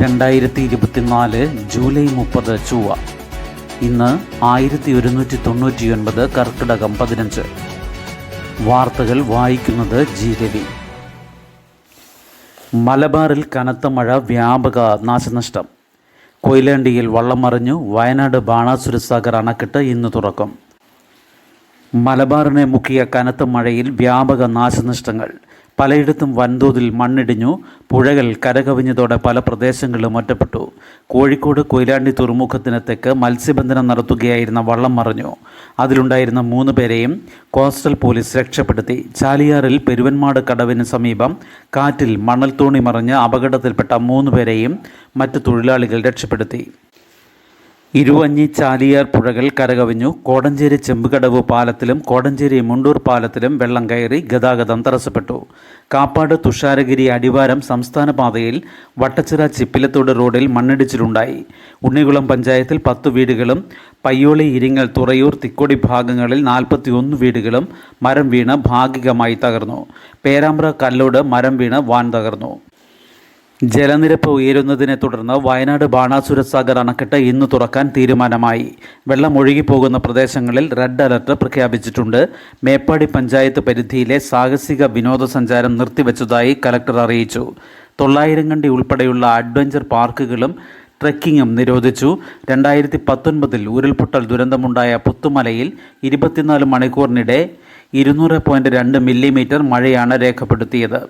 രണ്ടായിരത്തി ഇരുപത്തിനാല് ജൂലൈ മുപ്പത് ചൊവ്വ. ഇന്ന് ആയിരത്തി ഒരുന്നൂറ്റി തൊണ്ണൂറ്റിയൊൻപത് കർക്കിടകം പതിനഞ്ച്. വാർത്തകൾ വായിക്കുന്നത് ജി രവി. മലബാറിൽ കനത്ത മഴ വ്യാപക നാശനഷ്ടം. കൊയിലാണ്ടിയിൽ വള്ളം മറിഞ്ഞു വയനാട് ബാണാസുര സാഗർ അണക്കെട്ട് ഇന്ന് തുറക്കും. മലബാറിനെ മുക്കിയ കനത്ത മഴയിൽ വ്യാപക നാശനഷ്ടങ്ങൾ. പലയിടത്തും വൻതോതിൽ മണ്ണിടിഞ്ഞു പുഴകൾ കരകവിഞ്ഞതോടെ പല പ്രദേശങ്ങളിലും ഒറ്റപ്പെട്ടു. കോഴിക്കോട് കൊയിലാണ്ടി തുറമുഖത്തിന് തെക്ക് മത്സ്യബന്ധനം നടത്തുകയായിരുന്ന വള്ളം മറിഞ്ഞു. അതിലുണ്ടായിരുന്ന മൂന്ന് പേരെയും കോസ്റ്റൽ പോലീസ് രക്ഷപ്പെടുത്തി. ചാലിയാറിൽ പെരുവന്മാട് കടവിന് സമീപം കാറ്റിൽ മണൽ തോണി മറിഞ്ഞ് അപകടത്തിൽപ്പെട്ട മൂന്ന് പേരെയും മറ്റ് തൊഴിലാളികൾ രക്ഷപ്പെടുത്തി. ഇരുവഞ്ഞി ചാലിയാർ പുഴകൾ കരകവിഞ്ഞു. കോടഞ്ചേരി ചെമ്പുകടവ് പാലത്തിലും കോടഞ്ചേരി മുണ്ടൂർ പാലത്തിലും വെള്ളം കയറി ഗതാഗതം തടസ്സപ്പെട്ടു. കാപ്പാട് തുഷാരഗിരി അടിവാരം സംസ്ഥാന പാതയിൽ വട്ടച്ചിറ ചിപ്പിലത്തോട് റോഡിൽ മണ്ണിടിച്ചിലുണ്ടായി. ഉണ്ണികുളം പഞ്ചായത്തിൽ പത്ത് വീടുകളും പയ്യോളി ഇരിങ്ങൽ തുറയൂർ തിക്കോടി ഭാഗങ്ങളിൽ നാൽപ്പത്തിയൊന്ന് വീടുകളും മരം വീണ് ഭാഗികമായി തകർന്നു. പേരാമ്പ്ര കല്ലോട് മരം വീണ് വാൻ തകർന്നു. ജലനിരപ്പ് ഉയരുന്നതിനെ തുടർന്ന് വയനാട് ബാണാസുര സാഗർ അണക്കെട്ട് ഇന്ന് തുറക്കാൻ തീരുമാനമായി. വെള്ളം ഒഴുകിപ്പോകുന്ന പ്രദേശങ്ങളിൽ റെഡ് അലർട്ട് പ്രഖ്യാപിച്ചിട്ടുണ്ട്. മേപ്പാടി പഞ്ചായത്ത് പരിധിയിലെ സാഹസിക വിനോദസഞ്ചാരം നിർത്തിവച്ചതായി കലക്ടർ അറിയിച്ചു. തൊള്ളായിരം കണ്ടി ഉൾപ്പെടെയുള്ള അഡ്വഞ്ചർ പാർക്കുകളും ട്രെക്കിങ്ങും നിരോധിച്ചു. രണ്ടായിരത്തി പത്തൊൻപതിൽ ഉരുൾപൊട്ടൽ ദുരന്തമുണ്ടായ പുത്തുമലയിൽ ഇരുപത്തിനാല് മണിക്കൂറിനിടെ ഇരുന്നൂറ് പോയിന്റ് രണ്ട് മില്ലിമീറ്റർ മഴയാണ് രേഖപ്പെടുത്തിയത്.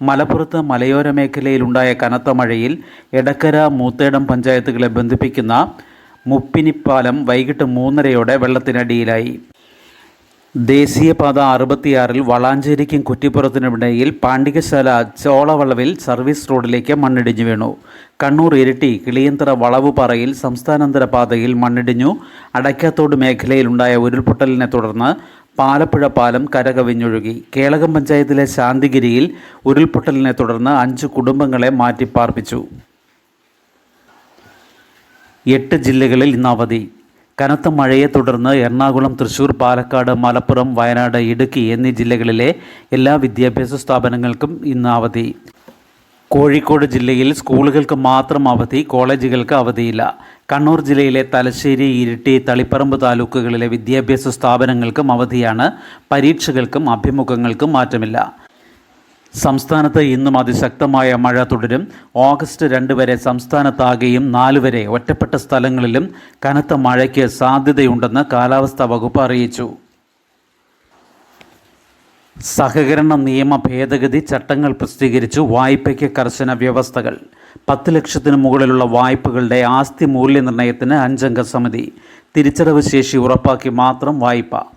മലപ്പുറത്ത് മലയോര മേഖലയിലുണ്ടായ കനത്ത മഴയിൽ എടക്കര മൂത്തേടം പഞ്ചായത്തുകളെ ബന്ധിപ്പിക്കുന്ന മുപ്പിനിപ്പാലം വൈകിട്ട് മൂന്നരയോടെ വെള്ളത്തിനടിയിലായി. ദേശീയപാത അറുപത്തിയാറിൽ വളാഞ്ചേരിക്കും കുറ്റിപ്പുറത്തിനുമിടയിൽ പാണ്ഡികശാല ചോളവളവിൽ സർവീസ് റോഡിലേക്ക് മണ്ണിടിഞ്ഞു വീണു. കണ്ണൂർ ഇരിട്ടി കിളിയന്തറ വളവുപാറയിൽ സംസ്ഥാനാന്തര പാതയിൽ മണ്ണിടിഞ്ഞു. അടയ്ക്കാത്തോട് മേഖലയിലുണ്ടായ ഉരുൾപൊട്ടലിനെ തുടർന്ന് പാലപ്പുഴ പാലം കരകവിഞ്ഞൊഴുകി. കേളകം പഞ്ചായത്തിലെ ശാന്തിഗിരിയിൽ ഉരുൾപൊട്ടലിനെ തുടർന്ന് അഞ്ച് കുടുംബങ്ങളെ മാറ്റിപ്പാർപ്പിച്ചു. എട്ട് ജില്ലകളിൽ ഇന്ന് അവധി. കനത്ത മഴയെ തുടർന്ന് എറണാകുളം തൃശൂർ പാലക്കാട് മലപ്പുറം വയനാട് ഇടുക്കി എന്നീ ജില്ലകളിലെ എല്ലാ വിദ്യാഭ്യാസ സ്ഥാപനങ്ങൾക്കും ഇന്ന് അവധി. കോഴിക്കോട് ജില്ലയിൽ സ്കൂളുകൾക്ക് മാത്രം അവധി കോളേജുകൾക്ക് അവധിയില്ല. കണ്ണൂർ ജില്ലയിലെ തലശ്ശേരി ഇരിട്ടി തളിപ്പറമ്പ് താലൂക്കുകളിലെ വിദ്യാഭ്യാസ സ്ഥാപനങ്ങൾക്കും അവധിയാണ്. പരീക്ഷകൾക്കും അഭിമുഖങ്ങൾക്കും മാറ്റമില്ല. സംസ്ഥാനത്ത് ഇന്നും അതിശക്തമായ മഴ തുടരും. ഓഗസ്റ്റ് രണ്ട് വരെ സംസ്ഥാനത്താകെയും നാല് വരെ ഒറ്റപ്പെട്ട സ്ഥലങ്ങളിലും കനത്ത മഴയ്ക്ക് സാധ്യതയുണ്ടെന്ന് കാലാവസ്ഥാ വകുപ്പ് അറിയിച്ചു. സഹകരണ നിയമ ഭേദഗതി ചട്ടങ്ങൾ പ്രസിദ്ധീകരിച്ചു. വായ്പയ്ക്ക് കർശന വ്യവസ്ഥകൾ. പത്ത് ലക്ഷത്തിന് മുകളിലുള്ള വായ്പകളുടെ ആസ്തി മൂല്യനിർണയത്തിന് അഞ്ചംഗ സമിതി. തിരിച്ചടവ് ശേഷി ഉറപ്പാക്കി മാത്രം വായ്പ.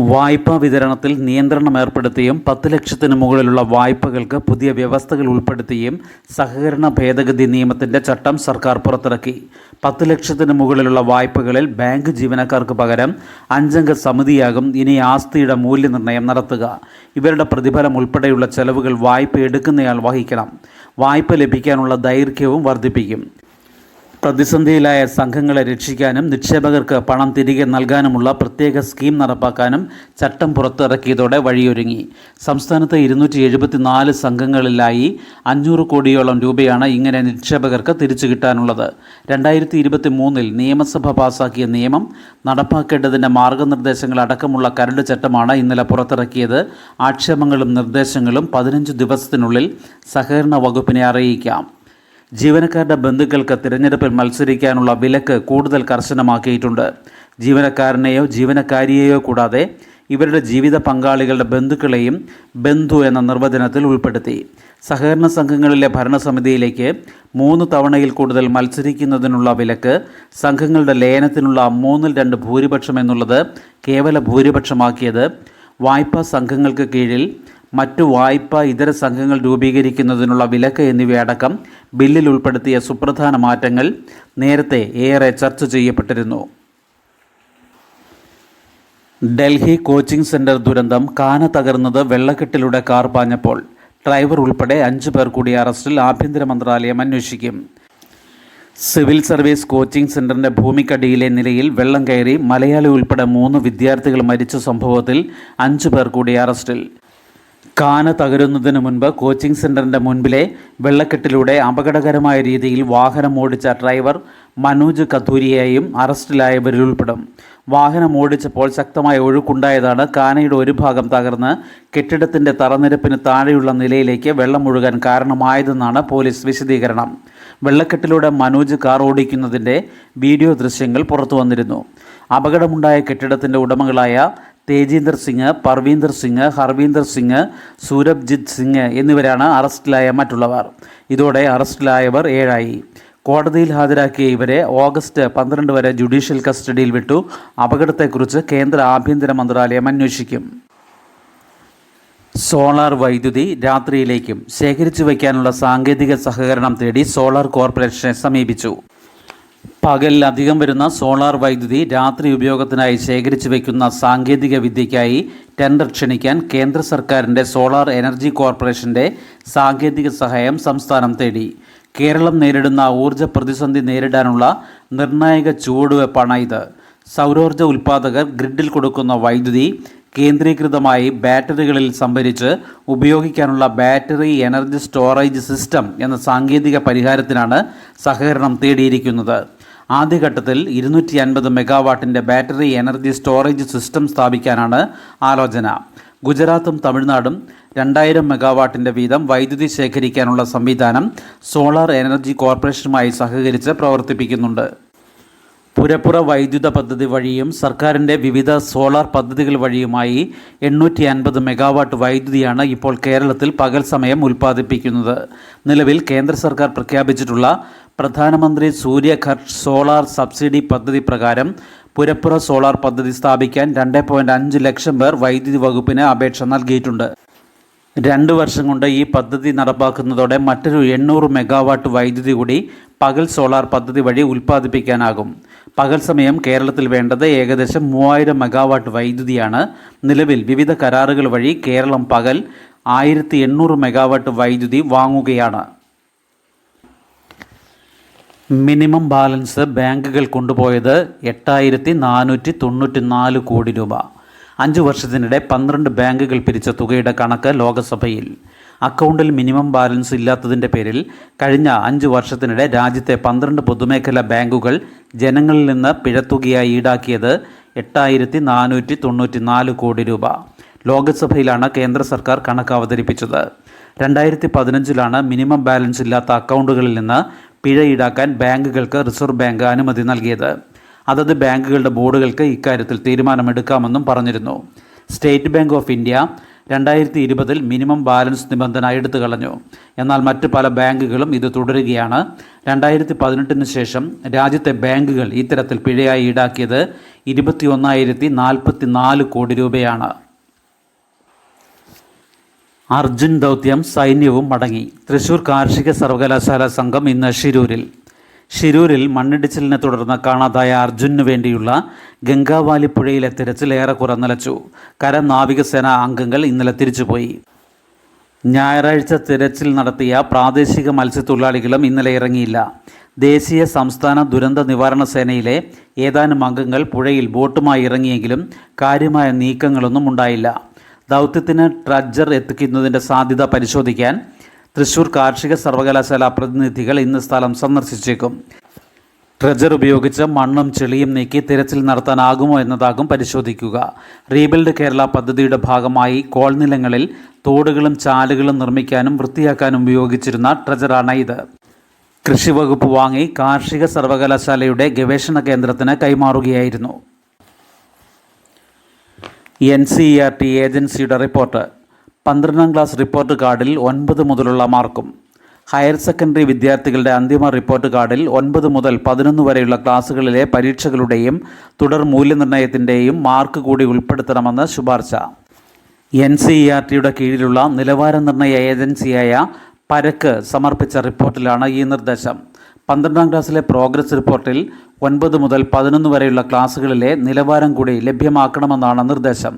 വായ്പാ വിതരണത്തിൽ നിയന്ത്രണം ഏർപ്പെടുത്തിയും പത്ത് ലക്ഷത്തിന് മുകളിലുള്ള വായ്പകൾക്ക് പുതിയ വ്യവസ്ഥകൾ ഉൾപ്പെടുത്തിയും സഹകരണ ഭേദഗതി നിയമത്തിന്റെ ചട്ടം സർക്കാർ പുറത്തിറക്കി. പത്ത് ലക്ഷത്തിന് മുകളിലുള്ള വായ്പകളിൽ ബാങ്ക് ജീവനക്കാർക്ക് പകരം അഞ്ചംഗ സമിതിയാകും ഇനി ആസ്തിയുടെ മൂല്യനിർണയം നടത്തുക. ഇവരുടെ പ്രതിഫലം ഉൾപ്പെടെയുള്ള ചെലവുകൾ വായ്പ എടുക്കുന്നയാൾ വഹിക്കണം. വായ്പ ലഭിക്കാനുള്ള ദൈർഘ്യവും വർദ്ധിപ്പിക്കും. പ്രതിസന്ധിയിലായ സംഘങ്ങളെ രക്ഷിക്കാനും നിക്ഷേപകർക്ക് പണം തിരികെ നൽകാനുമുള്ള പ്രത്യേക സ്കീം നടപ്പാക്കാനും ചട്ടം പുറത്തിറക്കിയതോടെ വഴിയൊരുങ്ങി. സംസ്ഥാനത്ത് ഇരുന്നൂറ്റി എഴുപത്തിനാല് സംഘങ്ങളിലായി അഞ്ഞൂറ് കോടിയോളം രൂപയാണ് ഇങ്ങനെ നിക്ഷേപകർക്ക് തിരിച്ചു കിട്ടാനുള്ളത്. രണ്ടായിരത്തി ഇരുപത്തി മൂന്നിൽ നിയമസഭ പാസാക്കിയ നിയമം നടപ്പാക്കേണ്ടതിന്റെ മാർഗനിർദ്ദേശങ്ങൾ അടക്കമുള്ള കരട് ചട്ടമാണ് ഇന്നലെ പുറത്തിറക്കിയത്. ആക്ഷേപങ്ങളും നിർദ്ദേശങ്ങളും പതിനഞ്ച് ദിവസത്തിനുള്ളിൽ സഹകരണ വകുപ്പിനെ അറിയിക്കാം. ജീവനക്കാരുടെ ബന്ധുക്കൾക്ക് തിരഞ്ഞെടുപ്പിൽ മത്സരിക്കാനുള്ള വിലക്ക് കൂടുതൽ കർശനമാക്കിയിട്ടുണ്ട്. ജീവനക്കാരനെയോ ജീവനക്കാരിയെയോ കൂടാതെ ഇവരുടെ ജീവിത പങ്കാളികളുടെ ബന്ധുക്കളെയും ബന്ധു എന്ന നിർവചനത്തിൽ ഉൾപ്പെടുത്തി. സഹകരണ സംഘങ്ങളിലെ ഭരണസമിതിയിലേക്ക് മൂന്ന് തവണയിൽ കൂടുതൽ മത്സരിക്കുന്നതിനുള്ള വിലക്ക് സംഘങ്ങളുടെ ലയനത്തിനുള്ള മൂന്നിൽ രണ്ട് ഭൂരിപക്ഷം എന്നുള്ളത് കേവല ഭൂരിപക്ഷമാക്കിയത് വായ്പാ സംഘങ്ങൾക്ക് കീഴിൽ മറ്റു വായ്പ ഇതര സംഘങ്ങൾ രൂപീകരിക്കുന്നതിനുള്ള വിലക്ക് എന്നിവയടക്കം ബില്ലിൽ ഉൾപ്പെടുത്തിയ സുപ്രധാന മാറ്റങ്ങൾ നേരത്തെ ഏറെ ചർച്ച ചെയ്യപ്പെട്ടിരുന്നു. ഡൽഹി കോച്ചിംഗ് സെന്റർ ദുരന്തം കാന തകർന്നത് വെള്ളക്കെട്ടിലൂടെ കാർ പാഞ്ഞപ്പോൾ ഡ്രൈവർ ഉൾപ്പെടെ അഞ്ചു പേർ കൂടി അറസ്റ്റിൽ ആഭ്യന്തര മന്ത്രാലയം അന്വേഷിക്കും. സിവിൽ സർവീസ് കോച്ചിംഗ് സെന്ററിന്റെ ഭൂമിക്കടിയിലെ നിലയിൽ വെള്ളം കയറി മലയാളി ഉൾപ്പെടെ മൂന്ന് വിദ്യാർത്ഥികൾ മരിച്ച സംഭവത്തിൽ അഞ്ചു പേർ കൂടി അറസ്റ്റിൽ. കാന തകരുന്നതിന് മുൻപ് കോച്ചിംഗ് സെന്ററിന്റെ മുൻപിലെ വെള്ളക്കെട്ടിലൂടെ അപകടകരമായ രീതിയിൽ വാഹനം ഓടിച്ച ഡ്രൈവർ മനോജ് കത്തൂരിയെയും അറസ്റ്റിലായവരിൽ ഉൾപ്പെടും. വാഹനം ഓടിച്ചപ്പോൾ ശക്തമായ ഒഴുക്കുണ്ടായതാണ് കാനയുടെ ഒരു ഭാഗം തകർന്ന് കെട്ടിടത്തിന്റെ തറനിരപ്പിന് താഴെയുള്ള നിലയിലേക്ക് വെള്ളം ഒഴുകാൻ കാരണമായതെന്നാണ് പോലീസ് വിശദീകരണം. വെള്ളക്കെട്ടിലൂടെ മനോജ് കാർ ഓടിക്കുന്നതിന്റെ വീഡിയോ ദൃശ്യങ്ങൾ പുറത്തു വന്നിരുന്നു അപകടമുണ്ടായ കെട്ടിടത്തിന്റെ ഉടമകളായ തേജീന്ദർ സിംഗ് പർവീന്ദർ സിംഗ് ഹർവീന്ദർ സിംഗ് സൂരബ്ജിത് സിംഗ് എന്നിവരാണ് അറസ്റ്റിലായ മറ്റുള്ളവർ. ഇതോടെ അറസ്റ്റിലായവർ ഏഴായി. കോടതിയിൽ ഹാജരാക്കിയ ഇവരെ ഓഗസ്റ്റ് പന്ത്രണ്ട് വരെ ജുഡീഷ്യൽ കസ്റ്റഡിയിൽ വിട്ടു. അപകടത്തെക്കുറിച്ച് കേന്ദ്ര ആഭ്യന്തര മന്ത്രാലയം അന്വേഷിക്കും. സോളാർ വൈദ്യുതി രാത്രിയിലേക്കും ശേഖരിച്ചു വയ്ക്കാനുള്ള സാങ്കേതിക സഹകരണം തേടി സോളാർ കോർപ്പറേഷനെ സമീപിച്ചു. പകലിൽ അധികം വരുന്ന സോളാർ വൈദ്യുതി രാത്രി ഉപയോഗത്തിനായി ശേഖരിച്ചു വയ്ക്കുന്ന സാങ്കേതിക വിദ്യയ്ക്കായി ടെൻഡർ ക്ഷണിക്കാൻ കേന്ദ്ര സർക്കാരിന്റെ സോളാർ എനർജി കോർപ്പറേഷന്റെ സാങ്കേതിക സഹായം സംസ്ഥാനം തേടി. കേരളം നേരിടുന്ന ഊർജ പ്രതിസന്ധി നേരിടാനുള്ള നിർണായക ചുവടുവെപ്പാണ് ഇത്. സൗരോർജ ഉൽപ്പാദകർ ഗ്രിഡിൽ കൊടുക്കുന്ന വൈദ്യുതി കേന്ദ്രീകൃതമായി ബാറ്ററികളിൽ സംഭരിച്ച് ഉപയോഗിക്കാനുള്ള ബാറ്ററി എനർജി സ്റ്റോറേജ് സിസ്റ്റം എന്ന സാങ്കേതിക പരിഹാരത്തിനാണ് സഹകരണം തേടിയിരിക്കുന്നത്. ആദ്യഘട്ടത്തിൽ ഇരുന്നൂറ്റി അൻപത് മെഗാവാട്ടിന്റെ ബാറ്ററി എനർജി സ്റ്റോറേജ് സിസ്റ്റം സ്ഥാപിക്കാനാണ് ആലോചന. ഗുജറാത്തും തമിഴ്നാടും രണ്ടായിരം മെഗാവാട്ടിന്റെ വീതം വൈദ്യുതി ശേഖരിക്കാനുള്ള സംവിധാനം സോളാർ എനർജി കോർപ്പറേഷനുമായി സഹകരിച്ച് പ്രവർത്തിപ്പിക്കുന്നുണ്ട്. പുരപ്പുറ വൈദ്യുത പദ്ധതി വഴിയും സർക്കാരിന്റെ വിവിധ സോളാർ പദ്ധതികൾ വഴിയുമായി എണ്ണൂറ്റി അൻപത് മെഗാവാട്ട് വൈദ്യുതിയാണ് ഇപ്പോൾ കേരളത്തിൽ പകൽ സമയം ഉൽപ്പാദിപ്പിക്കുന്നത്. നിലവിൽ കേന്ദ്ര സർക്കാർ പ്രഖ്യാപിച്ചിട്ടുള്ള പ്രധാനമന്ത്രി സൂര്യഘർ സോളാർ സബ്സിഡി പദ്ധതി പ്രകാരം പുരപ്പുറ സോളാർ പദ്ധതി സ്ഥാപിക്കാൻ രണ്ട് ലക്ഷം പേർ വൈദ്യുതി വകുപ്പിന് അപേക്ഷ നൽകിയിട്ടുണ്ട്. രണ്ട് വർഷം കൊണ്ട് ഈ പദ്ധതി നടപ്പാക്കുന്നതോടെ മറ്റൊരു എണ്ണൂറ് മെഗാവാട്ട് വൈദ്യുതി കൂടി പകൽ സോളാർ പദ്ധതി വഴി ഉൽപ്പാദിപ്പിക്കാനാകും. പകൽ സമയം കേരളത്തിൽ വേണ്ടത് ഏകദേശം മൂവായിരം മെഗാവാട്ട് വൈദ്യുതിയാണ്. നിലവിൽ വിവിധ കരാറുകൾ വഴി കേരളം പകൽ ആയിരത്തി എണ്ണൂറ് മെഗാവാട്ട് വൈദ്യുതി വാങ്ങുകയാണ്. മിനിമം ബാലൻസ് ബാങ്കുകൾ കൊണ്ടുപോയത് എട്ടായിരത്തി നാനൂറ്റി തൊണ്ണൂറ്റി നാല് കോടി രൂപ. അഞ്ച് വർഷത്തിനിടെ പന്ത്രണ്ട് ബാങ്കുകൾ പിരിച്ച തുകയുടെ കണക്ക് ലോകസഭയിൽ. അക്കൗണ്ടിൽ മിനിമം ബാലൻസ് ഇല്ലാത്തതിന്റെ പേരിൽ കഴിഞ്ഞ അഞ്ച് വർഷത്തിനിടെ രാജ്യത്തെ പന്ത്രണ്ട് പൊതുമേഖലാ ബാങ്കുകൾ ജനങ്ങളിൽ നിന്ന് പിഴത്തുകയായി ഈടാക്കിയത് എട്ടായിരത്തി നാനൂറ്റി തൊണ്ണൂറ്റി നാല് കോടി രൂപ. ലോകസഭയിലാണ് കേന്ദ്ര സർക്കാർ കണക്ക് അവതരിപ്പിച്ചത്. രണ്ടായിരത്തി പതിനഞ്ചിലാണ് മിനിമം ബാലൻസ് ഇല്ലാത്ത അക്കൗണ്ടുകളിൽ നിന്ന് പിഴ ഈടാക്കാൻ ബാങ്കുകൾക്ക് റിസർവ് ബാങ്ക് അനുമതി നൽകിയത്. അതത് ബാങ്കുകളുടെ ബോർഡുകൾക്ക് ഇക്കാര്യത്തിൽ തീരുമാനമെടുക്കാമെന്നും പറഞ്ഞിരുന്നു. സ്റ്റേറ്റ് ബാങ്ക് ഓഫ് ഇന്ത്യ രണ്ടായിരത്തി ഇരുപതിൽ മിനിമം ബാലൻസ് നിബന്ധന എടുത്തു കളഞ്ഞു എന്നാൽ മറ്റ് പല ബാങ്കുകളും ഇത് തുടരുകയാണ്. രണ്ടായിരത്തി പതിനെട്ടിന് ശേഷം രാജ്യത്തെ ബാങ്കുകൾ ഇത്തരത്തിൽ പിഴയായി ഈടാക്കിയത് ഇരുപത്തി ഒന്നായിരത്തി നാൽപ്പത്തി നാല് കോടി രൂപയാണ്. അർജുൻ ദൗത്യം സൈന്യവും മടങ്ങി. തൃശൂർ കാർഷിക സർവകലാശാല സംഘം ഇന്ന് ഷിരൂരിൽ ഷിരൂരിൽ മണ്ണിടിച്ചിലിനെ തുടർന്ന് കാണാതായ അർജുനു വേണ്ടിയുള്ള ഗംഗാവാലി പുഴയിലെ തിരച്ചിൽ ഏറെക്കുറെ നിലച്ചു കര നാവികസേന അംഗങ്ങൾ ഇന്നലെ തിരിച്ചുപോയി. ഞായറാഴ്ച തിരച്ചിൽ നടത്തിയ പ്രാദേശിക മത്സ്യത്തൊഴിലാളികളും ഇന്നലെ ഇറങ്ങിയില്ല. ദേശീയ സംസ്ഥാന ദുരന്ത നിവാരണ സേനയിലെ ഏതാനും അംഗങ്ങൾ പുഴയിൽ ബോട്ടുമായി ഇറങ്ങിയെങ്കിലും കാര്യമായ നീക്കങ്ങളൊന്നും ഉണ്ടായില്ല. ദൗത്യത്തിന് ട്രഡ്ജർ എത്തിക്കുന്നതിന്റെ സാധ്യത പരിശോധിക്കാൻ തൃശൂർ കാർഷിക സർവകലാശാല പ്രതിനിധികൾ ഇന്ന് സ്ഥലം സന്ദർശിച്ചേക്കും. ഡ്രജർ ഉപയോഗിച്ച് മണ്ണും ചെളിയും നീക്കി തിരച്ചിൽ നടത്താനാകുമോ എന്നതാകും പരിശോധിക്കുക. റീബിൽഡ് കേരള പദ്ധതിയുടെ ഭാഗമായി കോൾനിലങ്ങളിൽ തോടുകളും ചാലുകളും നിർമ്മിക്കാനും വൃത്തിയാക്കാനും ഉപയോഗിച്ചിരുന്ന ട്രജറാണ് ഇത്. കൃഷി വകുപ്പ് വാങ്ങി കാർഷിക സർവകലാശാലയുടെ ഗവേഷണ കേന്ദ്രത്തിന് കൈമാറുകയായിരുന്നു. എൻ സി ആർ ടി ഏജൻസിയുടെ റിപ്പോർട്ട്. പന്ത്രണ്ടാം ക്ലാസ് റിപ്പോർട്ട് കാർഡിൽ ഒൻപത് മുതലുള്ള മാർക്കും. ഹയർ സെക്കൻഡറി വിദ്യാർത്ഥികളുടെ അന്തിമ റിപ്പോർട്ട് കാർഡിൽ ഒൻപത് മുതൽ പതിനൊന്ന് വരെയുള്ള ക്ലാസ്സുകളിലെ പരീക്ഷകളുടെയും തുടർ മൂല്യനിർണയത്തിന്റെയും മാർക്ക് കൂടി ഉൾപ്പെടുത്തണമെന്ന് ശുപാർശ. എൻ സി ഇ ആർ ടിയുടെ കീഴിലുള്ള നിലവാര നിർണയ ഏജൻസിയായ പരക്ക് സമർപ്പിച്ച റിപ്പോർട്ടിലാണ് ഈ നിർദ്ദേശം. പന്ത്രണ്ടാം ക്ലാസ്സിലെ പ്രോഗ്രസ് റിപ്പോർട്ടിൽ ഒൻപത് മുതൽ പതിനൊന്ന് വരെയുള്ള ക്ലാസ്സുകളിലെ നിലവാരം കൂടി ലഭ്യമാക്കണമെന്നാണ് നിർദ്ദേശം.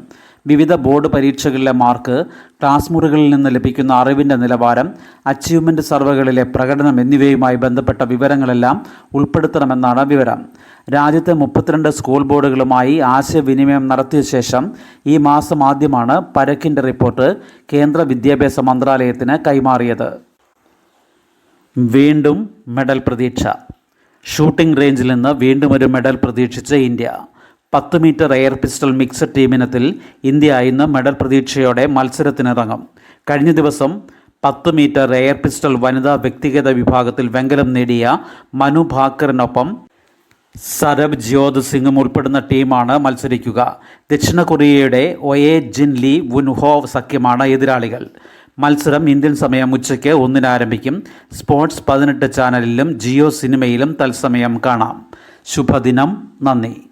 വിവിധ ബോർഡ് പരീക്ഷകളിലെ മാർക്ക് ക്ലാസ് മുറികളിൽ നിന്ന് ലഭിക്കുന്ന അറിവിന്റെ നിലവാരം അച്ചീവ്മെന്റ് സർവകളിലെ പ്രകടനം എന്നിവയുമായി ബന്ധപ്പെട്ട വിവരങ്ങളെല്ലാം ഉൾപ്പെടുത്തണമെന്നാണ് വിവരം. രാജ്യത്തെ മുപ്പത്തിരണ്ട് സ്കൂൾ ബോർഡുകളുമായി ആശയവിനിമയം നടത്തിയ ശേഷം ഈ മാസം ആദ്യമാണ് പരക്കിന്റെ റിപ്പോർട്ട് കേന്ദ്ര വിദ്യാഭ്യാസ മന്ത്രാലയത്തിന് കൈമാറിയത്. വീണ്ടും മെഡൽ പ്രതീക്ഷ. ഷൂട്ടിംഗ് റേഞ്ചിൽ നിന്ന് വീണ്ടും ഒരു മെഡൽ പ്രതീക്ഷിച്ച് ഇന്ത്യ. പത്ത് മീറ്റർ എയർ പിസ്റ്റൾ മിക്സഡ് ടീമിനത്തിൽ ഇന്ത്യ ഇന്ന് മെഡൽ പ്രതീക്ഷയോടെ മത്സരത്തിനിറങ്ങും. കഴിഞ്ഞ ദിവസം പത്ത് മീറ്റർ എയർ പിസ്റ്റൾ വനിതാ വ്യക്തിഗത വിഭാഗത്തിൽ വെങ്കലം നേടിയ മനു ഭാക്കറിനൊപ്പം സരബ് ജ്യോത് സിംഗും ഉൾപ്പെടുന്ന ടീമാണ് മത്സരിക്കുക. ദക്ഷിണ കൊറിയയുടെ ഒയെ ജിൻ ലീ വുൻഹോ സഖ്യമാണ് എതിരാളികൾ. മത്സരം ഇന്ത്യൻ സമയം ഉച്ചയ്ക്ക് ഒന്നിന് ആരംഭിക്കും സ്പോർട്സ് പതിനെട്ട് ചാനലിലും ജിയോ സിനിമയിലും തത്സമയം കാണാം. ശുഭദിനം. നന്ദി.